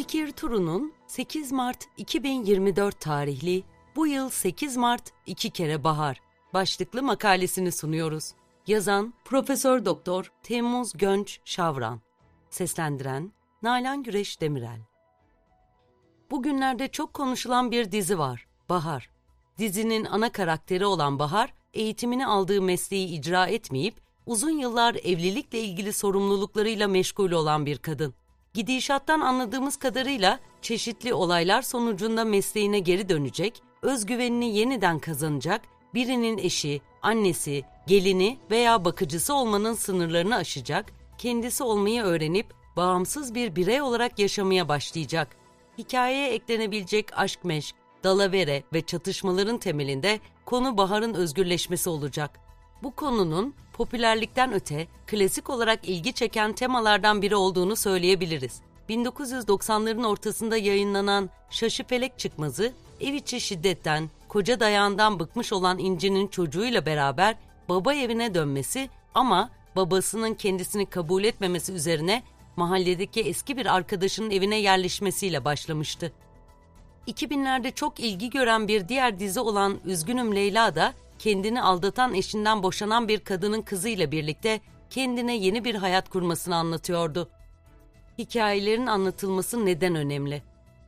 Fikir Turu'nun 8 Mart 2024 tarihli Bu yıl 8 Mart iki kere bahar başlıklı makalesini sunuyoruz. Yazan Profesör Doktor Temmuz Gönç Şavran. Seslendiren Nalan Güreş Demirel. Bugünlerde çok konuşulan bir dizi var. Bahar. Dizinin ana karakteri olan Bahar, eğitimini aldığı mesleği icra etmeyip uzun yıllar evlilikle ilgili sorumluluklarıyla meşgul olan bir kadın. Gidişattan anladığımız kadarıyla çeşitli olaylar sonucunda mesleğine geri dönecek, özgüvenini yeniden kazanacak, birinin eşi, annesi, gelini veya bakıcısı olmanın sınırlarını aşacak, kendisi olmayı öğrenip bağımsız bir birey olarak yaşamaya başlayacak. Hikayeye eklenebilecek aşk meşk, dalavere ve çatışmaların temelinde konu Bahar'ın özgürleşmesi olacak. Bu konunun popülerlikten öte klasik olarak ilgi çeken temalardan biri olduğunu söyleyebiliriz. 1990'ların ortasında yayınlanan Şaşı Felek Çıkmazı, ev içi şiddetten, koca dayağından bıkmış olan İnci'nin çocuğuyla beraber baba evine dönmesi ama babasının kendisini kabul etmemesi üzerine mahalledeki eski bir arkadaşının evine yerleşmesiyle başlamıştı. 2000'lerde çok ilgi gören bir diğer dizi olan Üzgünüm Leyla da kendini aldatan eşinden boşanan bir kadının kızıyla birlikte kendine yeni bir hayat kurmasını anlatıyordu. Hikayelerin anlatılması neden önemli?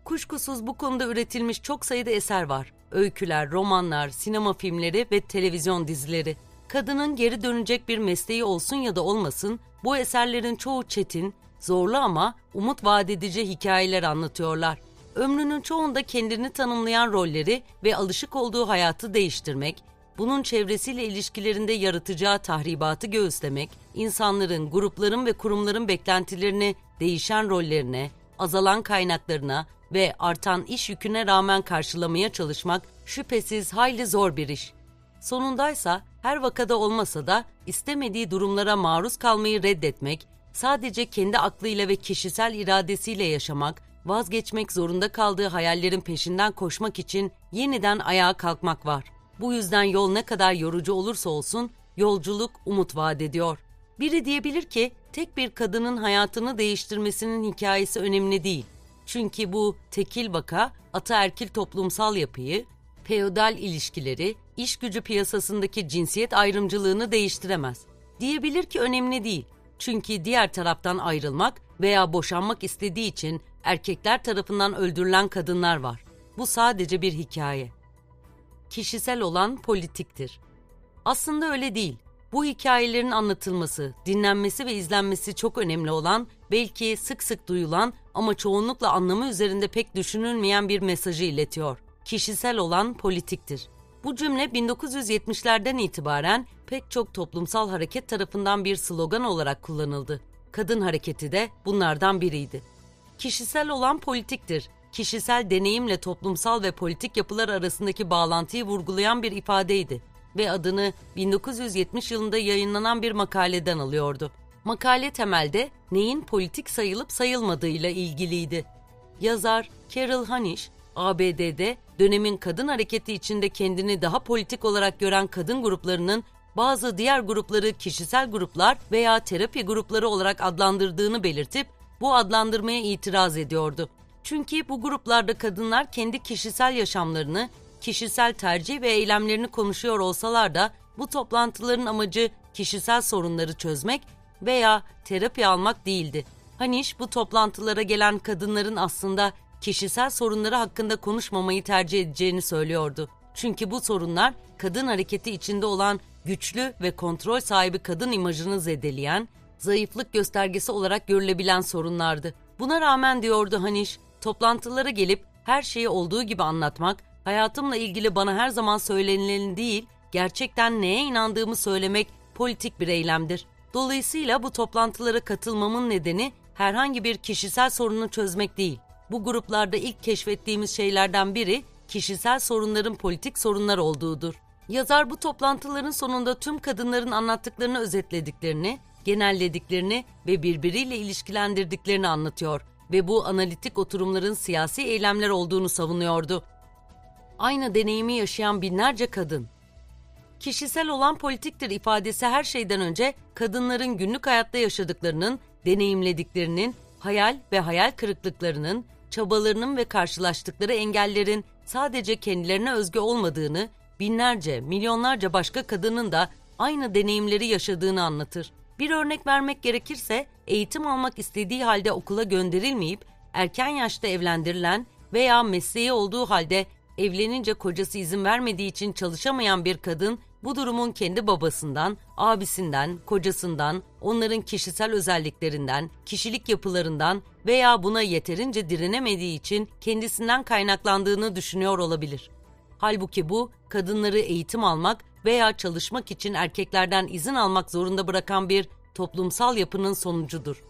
Kuşkusuz bu konuda üretilmiş çok sayıda eser var. Öyküler, romanlar, sinema filmleri ve televizyon dizileri. Kadının geri dönecek bir mesleği olsun ya da olmasın, bu eserlerin çoğu çetin, zorlu ama umut vaat hikayeler anlatıyorlar. Ömrünün çoğunda kendini tanımlayan rolleri ve alışık olduğu hayatı değiştirmek, bunun çevresiyle ilişkilerinde yaratacağı tahribatı göğüslemek, insanların, grupların ve kurumların beklentilerini değişen rollerine, azalan kaynaklarına ve artan iş yüküne rağmen karşılamaya çalışmak şüphesiz hayli zor bir iş. Sonundaysa her vakada olmasa da istemediği durumlara maruz kalmayı reddetmek, sadece kendi aklıyla ve kişisel iradesiyle yaşamak, vazgeçmek zorunda kaldığı hayallerin peşinden koşmak için yeniden ayağa kalkmak var. Bu yüzden yol ne kadar yorucu olursa olsun yolculuk umut vaat ediyor. Biri diyebilir ki tek bir kadının hayatını değiştirmesinin hikayesi önemli değil. Çünkü bu tekil vaka ataerkil toplumsal yapıyı, feodal ilişkileri, iş gücü piyasasındaki cinsiyet ayrımcılığını değiştiremez. Diyebilir ki önemli değil. Çünkü diğer taraftan ayrılmak veya boşanmak istediği için erkekler tarafından öldürülen kadınlar var. Bu sadece bir hikaye. Kişisel olan politiktir. Aslında öyle değil. Bu hikayelerin anlatılması, dinlenmesi ve izlenmesi çok önemli olan, belki sık sık duyulan ama çoğunlukla anlamı üzerinde pek düşünülmeyen bir mesajı iletiyor. Kişisel olan politiktir. Bu cümle 1970'lerden itibaren pek çok toplumsal hareket tarafından bir slogan olarak kullanıldı. Kadın hareketi de bunlardan biriydi. Kişisel olan politiktir. Kişisel deneyimle toplumsal ve politik yapılar arasındaki bağlantıyı vurgulayan bir ifadeydi ve adını 1970 yılında yayınlanan bir makaleden alıyordu. Makale temelde neyin politik sayılıp sayılmadığıyla ilgiliydi. Yazar Carol Hanish, ABD'de dönemin kadın hareketi içinde kendini daha politik olarak gören kadın gruplarının bazı diğer grupları kişisel gruplar veya terapi grupları olarak adlandırdığını belirtip bu adlandırmaya itiraz ediyordu. Çünkü bu gruplarda kadınlar kendi kişisel yaşamlarını, kişisel tercih ve eylemlerini konuşuyor olsalar da bu toplantıların amacı kişisel sorunları çözmek veya terapi almak değildi. Haniş bu toplantılara gelen kadınların aslında kişisel sorunları hakkında konuşmamayı tercih edeceğini söylüyordu. Çünkü bu sorunlar kadın hareketi içinde olan güçlü ve kontrol sahibi kadın imajını zedeleyen, zayıflık göstergesi olarak görülebilen sorunlardı. Buna rağmen diyordu Haniş, toplantılara gelip her şeyi olduğu gibi anlatmak, hayatımla ilgili bana her zaman söylenileni değil, gerçekten neye inandığımı söylemek politik bir eylemdir. Dolayısıyla bu toplantılara katılmamın nedeni herhangi bir kişisel sorunu çözmek değil. Bu gruplarda ilk keşfettiğimiz şeylerden biri kişisel sorunların politik sorunlar olduğudur. Yazar bu toplantıların sonunda tüm kadınların anlattıklarını özetlediklerini, genellediklerini ve birbiriyle ilişkilendirdiklerini anlatıyor ve bu analitik oturumların siyasi eylemler olduğunu savunuyordu. Aynı deneyimi yaşayan binlerce kadın. Kişisel olan politiktir ifadesi her şeyden önce kadınların günlük hayatta yaşadıklarının, deneyimlediklerinin, hayal ve hayal kırıklıklarının, çabalarının ve karşılaştıkları engellerin sadece kendilerine özgü olmadığını, binlerce, milyonlarca başka kadının da aynı deneyimleri yaşadığını anlatır. Bir örnek vermek gerekirse, eğitim almak istediği halde okula gönderilmeyip erken yaşta evlendirilen veya mesleği olduğu halde evlenince kocası izin vermediği için çalışamayan bir kadın bu durumun kendi babasından, abisinden, kocasından, onların kişisel özelliklerinden, kişilik yapılarından veya buna yeterince direnemediği için kendisinden kaynaklandığını düşünüyor olabilir. Halbuki bu kadınları eğitim almak veya çalışmak için erkeklerden izin almak zorunda bırakan bir toplumsal yapının sonucudur.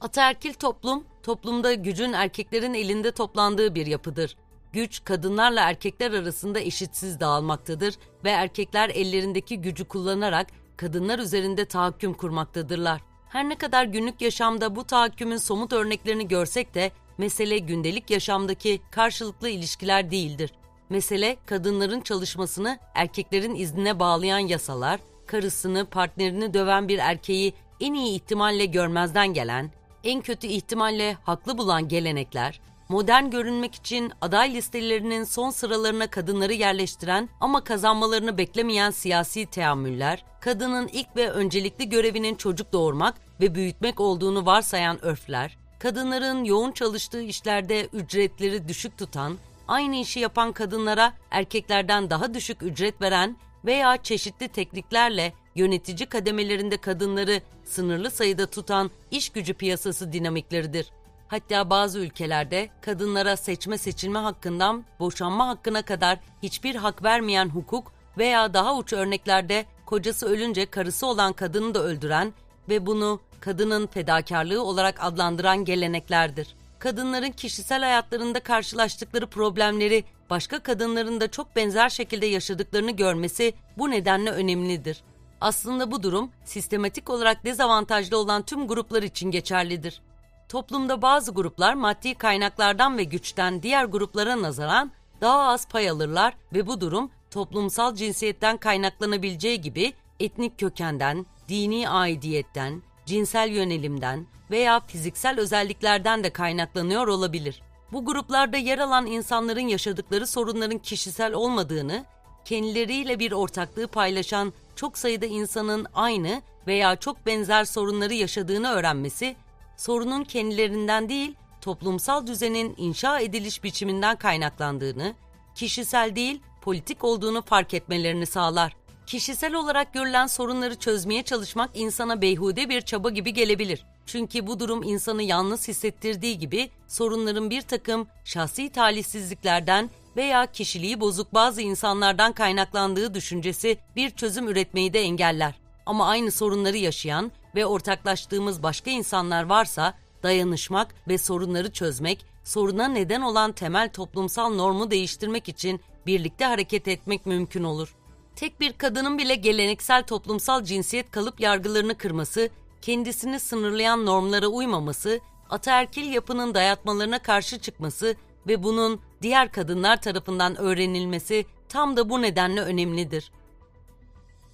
Ataerkil toplum, toplumda gücün erkeklerin elinde toplandığı bir yapıdır. Güç kadınlarla erkekler arasında eşitsiz dağılmaktadır ve erkekler ellerindeki gücü kullanarak kadınlar üzerinde tahakküm kurmaktadırlar. Her ne kadar günlük yaşamda bu tahakkümün somut örneklerini görsek de mesele gündelik yaşamdaki karşılıklı ilişkiler değildir. Mesele kadınların çalışmasını erkeklerin iznine bağlayan yasalar, karısını, partnerini döven bir erkeği en iyi ihtimalle görmezden gelen, en kötü ihtimalle haklı bulan gelenekler, modern görünmek için aday listelerinin son sıralarına kadınları yerleştiren ama kazanmalarını beklemeyen siyasi teamüller, kadının ilk ve öncelikli görevinin çocuk doğurmak ve büyütmek olduğunu varsayan örfler, kadınların yoğun çalıştığı işlerde ücretleri düşük tutan, aynı işi yapan kadınlara erkeklerden daha düşük ücret veren veya çeşitli tekniklerle yönetici kademelerinde kadınları sınırlı sayıda tutan iş gücü piyasası dinamikleridir. Hatta bazı ülkelerde kadınlara seçme seçilme hakkından boşanma hakkına kadar hiçbir hak vermeyen hukuk veya daha uç örneklerde kocası ölünce karısı olan kadını da öldüren ve bunu kadının fedakarlığı olarak adlandıran geleneklerdir. Kadınların kişisel hayatlarında karşılaştıkları problemleri başka kadınların da çok benzer şekilde yaşadıklarını görmesi bu nedenle önemlidir. Aslında bu durum sistematik olarak dezavantajlı olan tüm gruplar için geçerlidir. Toplumda bazı gruplar maddi kaynaklardan ve güçten diğer gruplara nazaran daha az pay alırlar ve bu durum toplumsal cinsiyetten kaynaklanabileceği gibi etnik kökenden, dini aidiyetten, cinsel yönelimden veya fiziksel özelliklerden de kaynaklanıyor olabilir. Bu gruplarda yer alan insanların yaşadıkları sorunların kişisel olmadığını, kendileriyle bir ortaklığı paylaşan çok sayıda insanın aynı veya çok benzer sorunları yaşadığını öğrenmesi, sorunun kendilerinden değil, toplumsal düzenin inşa ediliş biçiminden kaynaklandığını, kişisel değil, politik olduğunu fark etmelerini sağlar. Kişisel olarak görülen sorunları çözmeye çalışmak insana beyhude bir çaba gibi gelebilir. Çünkü bu durum insanı yalnız hissettirdiği gibi sorunların bir takım şahsi talihsizliklerden veya kişiliği bozuk bazı insanlardan kaynaklandığı düşüncesi bir çözüm üretmeyi de engeller. Ama aynı sorunları yaşayan ve ortaklaştığımız başka insanlar varsa dayanışmak ve sorunları çözmek, soruna neden olan temel toplumsal normu değiştirmek için birlikte hareket etmek mümkün olur. Tek bir kadının bile geleneksel toplumsal cinsiyet kalıp yargılarını kırması, kendisini sınırlayan normlara uymaması, ataerkil yapının dayatmalarına karşı çıkması ve bunun diğer kadınlar tarafından öğrenilmesi tam da bu nedenle önemlidir.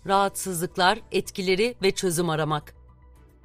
Rahatsızlıklar, etkileri ve çözüm aramak.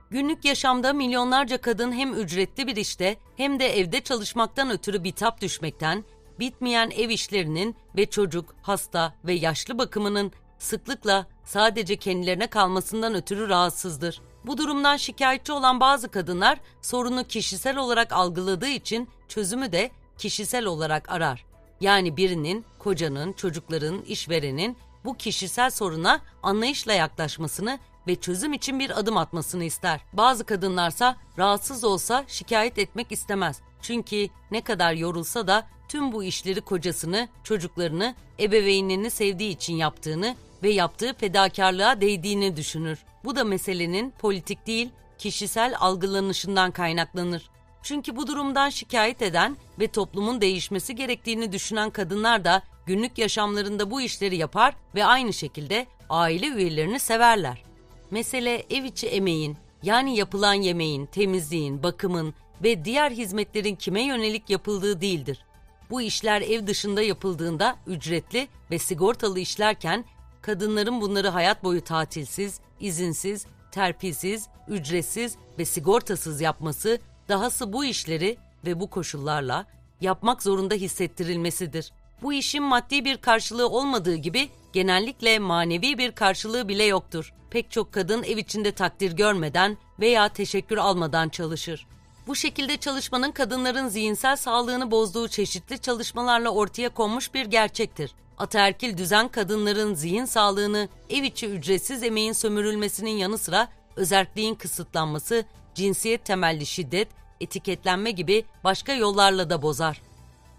Günlük yaşamda milyonlarca kadın hem ücretli bir işte hem de evde çalışmaktan ötürü bitap düşmekten, bitmeyen ev işlerinin ve çocuk, hasta ve yaşlı bakımının sıklıkla sadece kendilerine kalmasından ötürü rahatsızdır. Bu durumdan şikayetçi olan bazı kadınlar sorunu kişisel olarak algıladığı için çözümü de kişisel olarak arar. Yani birinin, kocanın, çocukların, işverenin bu kişisel soruna anlayışla yaklaşmasını ve çözüm için bir adım atmasını ister. Bazı kadınlarsa rahatsız olsa şikayet etmek istemez. Çünkü ne kadar yorulsa da tüm bu işleri kocasını, çocuklarını, ebeveynlerini sevdiği için yaptığını ve yaptığı fedakarlığa değdiğini düşünür. Bu da meselenin politik değil, kişisel algılanışından kaynaklanır. Çünkü bu durumdan şikayet eden ve toplumun değişmesi gerektiğini düşünen kadınlar da günlük yaşamlarında bu işleri yapar ve aynı şekilde aile üyelerini severler. Mesele ev içi emeğin, yani yapılan yemeğin, temizliğin, bakımın ve diğer hizmetlerin kime yönelik yapıldığı değildir. Bu işler ev dışında yapıldığında ücretli ve sigortalı işlerken kadınların bunları hayat boyu tatilsiz, izinsiz, terpisiz, ücretsiz ve sigortasız yapması, dahası bu işleri ve bu koşullarla yapmak zorunda hissettirilmesidir. Bu işin maddi bir karşılığı olmadığı gibi genellikle manevi bir karşılığı bile yoktur. Pek çok kadın ev içinde takdir görmeden veya teşekkür almadan çalışır. Bu şekilde çalışmanın kadınların zihinsel sağlığını bozduğu çeşitli çalışmalarla ortaya konmuş bir gerçektir. Ataerkil düzen kadınların zihin sağlığını ev içi ücretsiz emeğin sömürülmesinin yanı sıra özerkliğin kısıtlanması, cinsiyet temelli şiddet, etiketlenme gibi başka yollarla da bozar.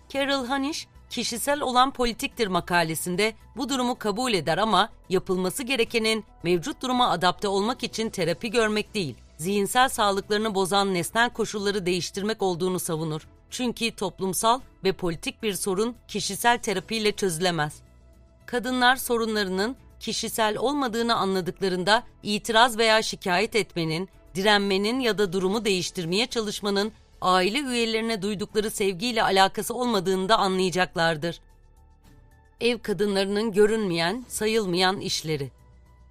Carol Hanisch, kişisel olan politiktir makalesinde bu durumu kabul eder ama yapılması gerekenin mevcut duruma adapte olmak için terapi görmek değil, zihinsel sağlıklarını bozan nesnel koşulları değiştirmek olduğunu savunur. Çünkü toplumsal ve politik bir sorun kişisel terapiyle çözülemez. Kadınlar sorunlarının kişisel olmadığını anladıklarında itiraz veya şikayet etmenin, direnmenin ya da durumu değiştirmeye çalışmanın aile üyelerine duydukları sevgiyle alakası olmadığını da anlayacaklardır. Ev kadınlarının görünmeyen, sayılmayan işleri.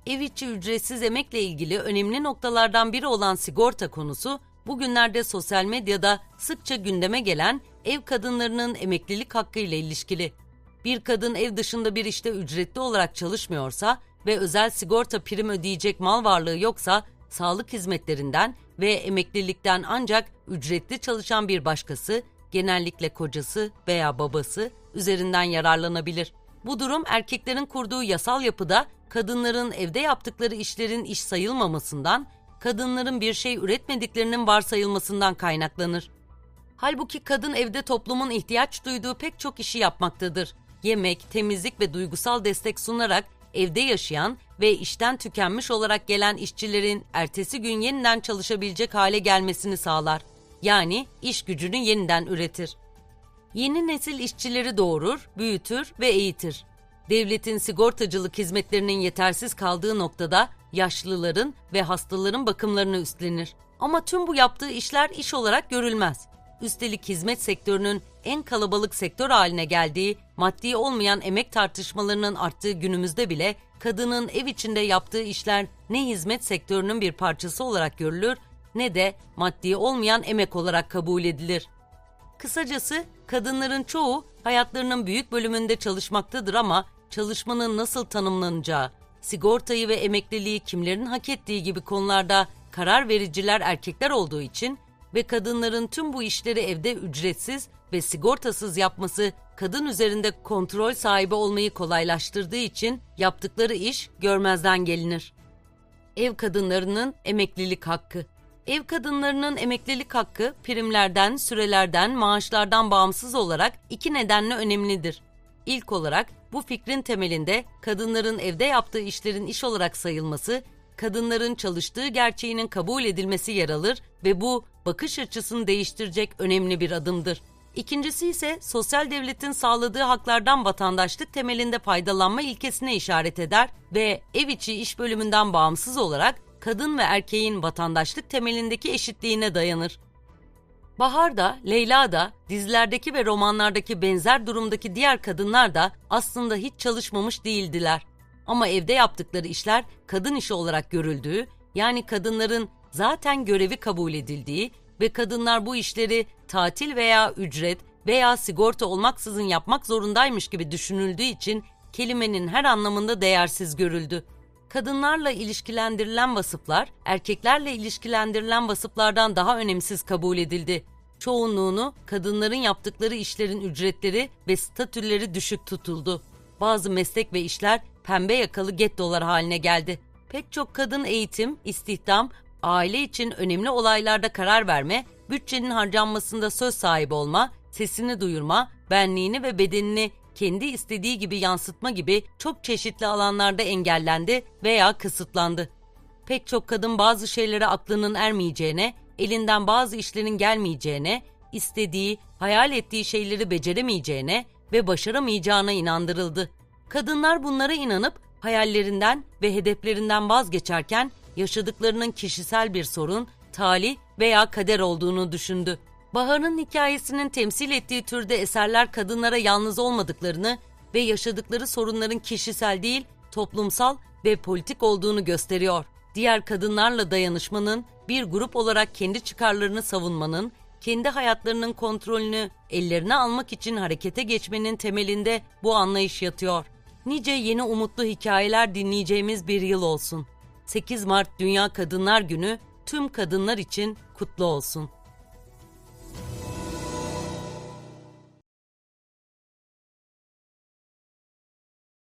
Ev içi ücretsiz emekle ilgili önemli noktalardan biri olan sigorta konusu, bugünlerde sosyal medyada sıkça gündeme gelen ev kadınlarının emeklilik hakkı ile ilişkili. Bir kadın ev dışında bir işte ücretli olarak çalışmıyorsa ve özel sigorta prim ödeyecek mal varlığı yoksa sağlık hizmetlerinden ve emeklilikten ancak ücretli çalışan bir başkası, genellikle kocası veya babası üzerinden yararlanabilir. Bu durum erkeklerin kurduğu yasal yapıda kadınların evde yaptıkları işlerin iş sayılmamasından, kadınların bir şey üretmediklerinin varsayılmasından kaynaklanır. Halbuki kadın evde toplumun ihtiyaç duyduğu pek çok işi yapmaktadır. Yemek, temizlik ve duygusal destek sunarak evde yaşayan ve işten tükenmiş olarak gelen işçilerin ertesi gün yeniden çalışabilecek hale gelmesini sağlar. Yani iş gücünü yeniden üretir. Yeni nesil işçileri doğurur, büyütür ve eğitir. Devletin sigortacılık hizmetlerinin yetersiz kaldığı noktada yaşlıların ve hastaların bakımlarını üstlenir. Ama tüm bu yaptığı işler iş olarak görülmez. Üstelik hizmet sektörünün en kalabalık sektör haline geldiği, maddi olmayan emek tartışmalarının arttığı günümüzde bile kadının ev içinde yaptığı işler ne hizmet sektörünün bir parçası olarak görülür ne de maddi olmayan emek olarak kabul edilir. Kısacası kadınların çoğu hayatlarının büyük bölümünde çalışmaktadır ama çalışmanın nasıl tanımlanacağı, sigortayı ve emekliliği kimlerin hak ettiği gibi konularda karar vericiler erkekler olduğu için ve kadınların tüm bu işleri evde ücretsiz ve sigortasız yapması kadın üzerinde kontrol sahibi olmayı kolaylaştırdığı için yaptıkları iş görmezden gelinir. Ev kadınlarının emeklilik hakkı Ev kadınlarının emeklilik hakkı primlerden, sürelerden, maaşlardan bağımsız olarak iki nedenle önemlidir. İlk olarak bu fikrin temelinde kadınların evde yaptığı işlerin iş olarak sayılması, kadınların çalıştığı gerçeğinin kabul edilmesi yer alır ve bu bakış açısını değiştirecek önemli bir adımdır. İkincisi ise sosyal devletin sağladığı haklardan vatandaşlık temelinde faydalanma ilkesine işaret eder ve ev içi iş bölümünden bağımsız olarak kadın ve erkeğin vatandaşlık temelindeki eşitliğine dayanır. Bahar da, Leyla da, dizilerdeki ve romanlardaki benzer durumdaki diğer kadınlar da aslında hiç çalışmamış değildiler. Ama evde yaptıkları işler kadın işi olarak görüldüğü, yani kadınların zaten görevi kabul edildiği ve kadınlar bu işleri tatil veya ücret veya sigorta olmaksızın yapmak zorundaymış gibi düşünüldüğü için kelimenin her anlamında değersiz görüldü. Kadınlarla ilişkilendirilen vasıflar, erkeklerle ilişkilendirilen vasıflardan daha önemsiz kabul edildi. Çoğunluğunu kadınların yaptıkları işlerin ücretleri ve statüleri düşük tutuldu. Bazı meslek ve işler pembe yakalı gettolar haline geldi. Pek çok kadın eğitim, istihdam, aile için önemli olaylarda karar verme, bütçenin harcanmasında söz sahibi olma, sesini duyurma, benliğini ve bedenini kendi istediği gibi yansıtma gibi çok çeşitli alanlarda engellendi veya kısıtlandı. Pek çok kadın bazı şeylere aklının ermeyeceğine, elinden bazı işlerin gelmeyeceğine, istediği, hayal ettiği şeyleri beceremeyeceğine ve başaramayacağına inandırıldı. Kadınlar bunlara inanıp hayallerinden ve hedeflerinden vazgeçerken yaşadıklarının kişisel bir sorun, talih veya kader olduğunu düşündü. Bahar'ın hikayesinin temsil ettiği türde eserler kadınlara yalnız olmadıklarını ve yaşadıkları sorunların kişisel değil, toplumsal ve politik olduğunu gösteriyor. Diğer kadınlarla dayanışmanın, bir grup olarak kendi çıkarlarını savunmanın, kendi hayatlarının kontrolünü ellerine almak için harekete geçmenin temelinde bu anlayış yatıyor. Nice yeni umutlu hikayeler dinleyeceğimiz bir yıl olsun. 8 Mart Dünya Kadınlar Günü tüm kadınlar için kutlu olsun.